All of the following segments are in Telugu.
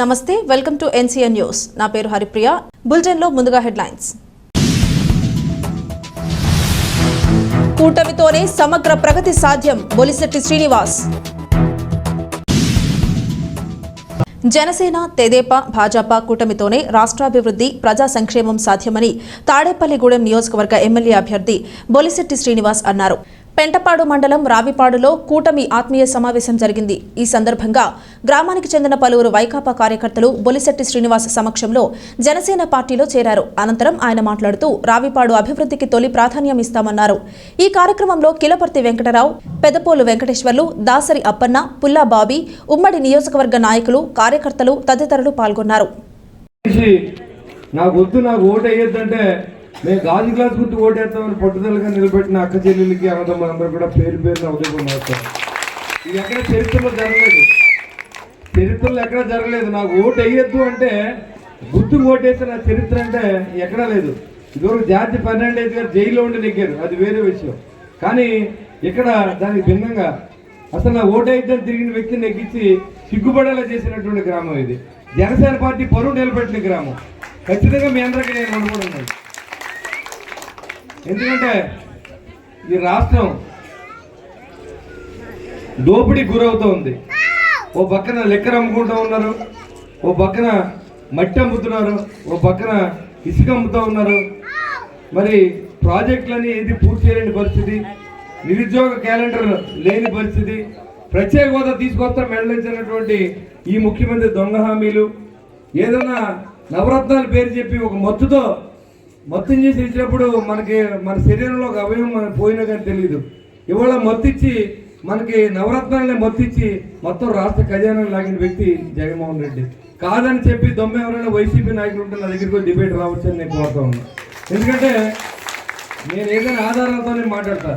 నమస్తే వెల్కమ్ టు ఎన్సీఎన్ న్యూస్. నా పేరు హరిప్రియ. బులెటిన్లో ముందుగా హెడ్లైన్స్. కూటమితోనే సమగ్ర ప్రగతి సాధ్యం బొలిశెట్టి శ్రీనివాస్. జనసేన తెదేపా భాజపా కూటమితోనే రాష్ట్రాభివృద్ధి ప్రజా సంక్షేమం సాధ్యమని తాడేపల్లిగూడెం నియోజకవర్గ ఎమ్మెల్యే అభ్యర్థి బొలిశెట్టి శ్రీనివాస్ అన్నారు. పెంటపాడు మండలం రావిపాడులో కూటమి ఆత్మీయ సమావేశం జరిగింది. ఈ సందర్భంగా గ్రామానికి చెందిన పలువురు వైకాపా కార్యకర్తలు బొలిశెట్టి శ్రీనివాస్ సమక్షంలో జనసేన పార్టీలో చేరారు. అనంతరం ఆయన మాట్లాడుతూ రావిపాడు అభివృద్ధికి తొలి ప్రాధాన్యం ఇస్తామన్నారు. ఈ కార్యక్రమంలో కిలపర్తి వెంకటరావు పెదపోలు వెంకటేశ్వర్లు దాసరి అప్పన్న పుల్లా బాబీ ఉమ్మడి నియోజకవర్గ నాయకులు కార్యకర్తలు తదితరులు పాల్గొన్నారు. నాకు వద్దు నాకు ఓటు వేయొద్దంటే మేము గాజు గ్లాస్ గుర్తు ఓటేస్తామని పట్టుదలగా నిలబెట్టిన అక్క చెల్లెలకి అన్నదమ్ములందరూ కూడా పేరు పేరున ఉదయం మారుతారు ఇది ఎక్కడ చరిత్రలో జరగలేదు. చరిత్రలో ఎక్కడ జరగలేదు. నాకు ఓటు వేయొద్దు అంటే గుర్తు ఓటేస్తే నా చరిత్ర అంటే ఎక్కడా లేదు. ఇదివరకు జాతి పన్నెండు గారు జైల్లో ఉండి నెగ్గారు. అది వేరే విషయం. కానీ ఇక్కడ దానికి భిన్నంగా అసలు నా ఓటు అయితే తిరిగిన వ్యక్తిని నెగ్గించి సిగ్గుపడేలా చేసినటువంటి గ్రామం ఇది. జనసేన పార్టీ పరువు నిలబెట్టిన గ్రామం. ఖచ్చితంగా మీ అందరికీ నేను అనుకుంటున్నాను ఎందుకంటే ఈ రాష్ట్రం దోపిడీ గురవుతూ ఉంది ఓ పక్కన లెక్కర అమ్ముకుంటూ ఉన్నారు. ఓ పక్కన మట్టి అమ్ముతున్నారు. ఓ పక్కన ఇసుక అమ్ముతూ ఉన్నారు. మరి ప్రాజెక్టులని ఏది పూర్తి చేయలేని పరిస్థితి. నిరుద్యోగ క్యాలెండర్ లేని పరిస్థితి. ప్రత్యేక హోదా తీసుకొస్తా మెడలించినటువంటి ఈ ముఖ్యమంత్రి దొంగ హామీలు. ఏదన్నా నవరత్నాలు పేరు చెప్పి ఒక మత్తుతో మత్తు చేసి ఇచ్చినప్పుడు మనకి మన శరీరంలో ఒక అవయవం పోయినా కానీ తెలియదు ఇవాళ మత్తిచ్చి మనకి నవరత్నాలనే మత్తిచ్చి మొత్తం రాష్ట్ర ఖజానా లాగిన వ్యక్తి జగన్మోహన్ రెడ్డి. కాదని చెప్పి దొమ్మ ఎవరైనా వైసీపీ నాయకులు ఉంటే నా దగ్గరికి డిబేట్ రావచ్చు అని నేను కోరుతా ఉన్నాను ఎందుకంటే నేను ఏదైనా ఆధారాలతోనే మాట్లాడతా.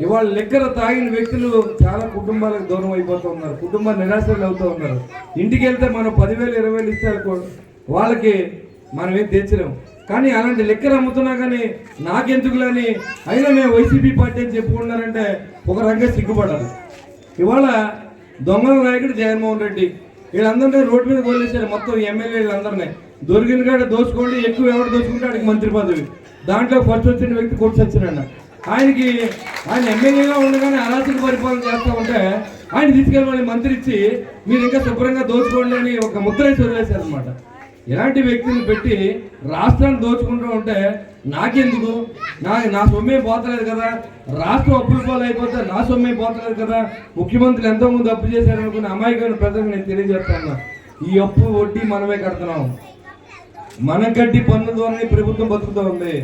ఇవాళ లెక్కలు తాగిన వ్యక్తులు చాలా కుటుంబాలకు దూరం అయిపోతూ ఉన్నారు. కుటుంబ నిరాశలు అవుతూ ఉన్నారు. ఇంటికి వెళ్తే మనం పదివేలు ఇరవై వేలు ఇస్తే వాళ్ళకి మనం ఏం తెచ్చలేము కానీ అలాంటి లెక్కలు అమ్ముతున్నా కానీ నాకెందుకులని? అయినా మేము వైసీపీ పార్టీ అని చెప్పుకున్నారంటే ఒక రంగా సిగ్గుపడాలి. ఇవాళ దొంగల నాయకుడు జగన్మోహన్ రెడ్డి వీళ్ళందరినీ రోడ్డు మీద వదిలేశారు మొత్తం ఎమ్మెల్యే వీళ్ళందరినీ దొరికిన కాడ దోచుకోండి ఎక్కువ ఎవరు దోచుకుంటే ఆడికి మంత్రి పదవి. దాంట్లో ఫస్ట్ వచ్చిన వ్యక్తి కొట్టి ఆయనకి ఆయన ఎమ్మెల్యేగా ఉండగానే అరాచక పరిపాలన చేస్తూ ఉంటే ఆయన తీసుకెళ్ళి మళ్ళీ మంత్రి ఇచ్చి మీరు ఇంకా శుభ్రంగా దోచుకోండి అని ఒక ముద్ర వేసి వదిలేశారు అనమాట ఇలాంటి వ్యక్తులు పెట్టి రాష్ట్రాన్ని దోచుకుంటూ ఉంటే నాకెందుకు? నా నా సొమ్మే పోతలేదు కదా. రాష్ట్రం అప్పుల పాలు అయిపోతే నా సొమ్మే పోతలేదు కదా. ముఖ్యమంత్రులు ఎంతోమంది అప్పు చేశారు అనుకున్న అమాయకమైన ప్రజలకు నేను తెలియజేస్తాను ఈ అప్పు వడ్డీ మనమే కడుతున్నాం. మన గడ్డి పన్ను ద్వారానే ప్రభుత్వం బతుకుతూ ఉంది.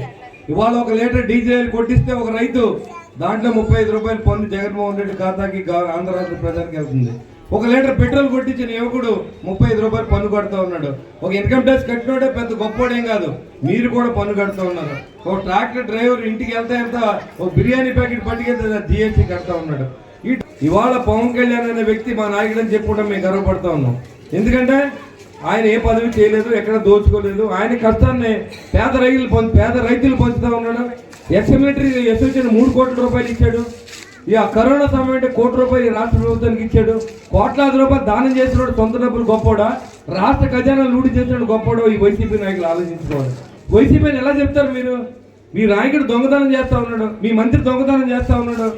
ఇవాళ ఒక లీటర్ డీజిల్ కొట్టిస్తే ఒక రైతు దాంట్లో ముప్పై ఐదు రూపాయలు పన్ను జగన్మోహన్ రెడ్డి ఖాతాకి ఆంధ్ర రాష్ట్ర ప్రజలకు వెళ్తుంది. ఒక లీటర్ పెట్రోల్ కొట్టించిన యువకుడు ముప్పై ఐదు రూపాయలు పన్ను కడుతూ ఉన్నాడు. ఒక ఇన్కమ్ ట్యాక్స్ కట్టినోడే పెద్ద గొప్పోడేం కాదు. మీరు కూడా పన్ను కడుతూ ఉన్నారు. ఒక ట్రాక్టర్ డ్రైవర్ ఇంటికి వెళ్తా వెళ్తా ఒక బిర్యానీ ప్యాకెట్ పట్టుకెళ్తే జిఎస్టీ కడతా ఉన్నాడు. ఇవాళ పవన్ కళ్యాణ్ అనే వ్యక్తి మా నాయకుడు అని చెప్పుకోవడం మేము గర్వపడతా ఉన్నాం. ఎందుకంటే ఆయన ఏ పదవి చేయలేదు ఎక్కడ దోచుకోలేదు. ఆయన కష్టాన్ని పేద రైతులు పేద రైతులు పంచుతా ఉన్నాడు. ఎక్స్మిలిటరీ ఎస్ఎస్ఎన్ మూడు కోట్ల రూపాయలు ఇచ్చాడు. ఇక కరోనా సమయంలో కోటి రూపాయలు ఈ రాష్ట్ర ప్రభుత్వానికి ఇచ్చాడు. కోట్లాది రూపాయలు దానం చేసినాడు సొంత డబ్బులు గొప్పోడా రాష్ట్ర ఖజానా లూడి చేసినాడు గొప్పోడో ఈ వైసీపీ నాయకులు ఆలోచించుకోవాలి. వైసీపీని ఎలా చెప్తారు మీరు? మీ నాయకుడు దొంగతనం చేస్తా ఉన్నాడు. మీ మంత్రి దొంగతనం చేస్తా ఉన్నాడు.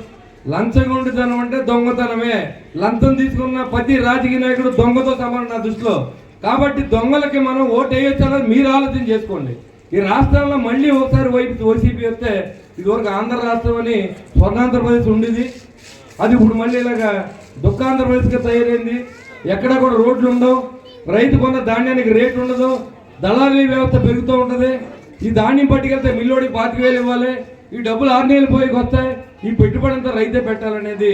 లంచగొండితనం అంటే దొంగతనమే. లంచం తీసుకున్న ప్రతి రాజకీయ నాయకుడు దొంగతో సమానం నా దృష్టిలో. కాబట్టి దొంగలకి మనం ఓటు వేయొచ్చాలని మీరు ఆలోచన చేసుకోండి. ఈ రాష్ట్రంలో మళ్ళీ ఒకసారి వైపు వైసీపీ వస్తే ఇదివరకు ఆంధ్ర రాష్ట్రం అని స్వర్ణాంధ్రప్రదేశ్ ఉండేది. అది ఇప్పుడు మళ్ళీ ఇలాగా దుఃఖాంధ్రప్రదేశ్గా తయారైంది. ఎక్కడ కూడా రోడ్లు ఉండవు. రైతు కొన్న ధాన్యానికి రేటు ఉండదు. దళారీ వ్యవస్థ పెరుగుతూ ఉంటుంది. ఈ ధాన్యం పట్టుకెళ్తే మిల్లోడికి పాతిక వేలు ఇవ్వాలి. ఈ డబ్బులు ఆరు నెలలు పోయి వస్తాయి. ఈ పెట్టుబడి అంతా రైతే పెట్టాలనేది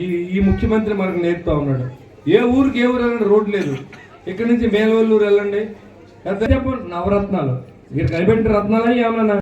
ఈ ఈ ముఖ్యమంత్రి మనకు నేర్పుతా ఉన్నాడు. ఏ ఊరికి ఏ ఊరు వెళ్ళండి రోడ్డు లేదు. ఇక్కడ నుంచి మేలవల్లూరు వెళ్ళండి. ఎంత నవరత్నాలు. ఇక్కడ కనిపెట్టిన రత్నాలే ఏమన్నా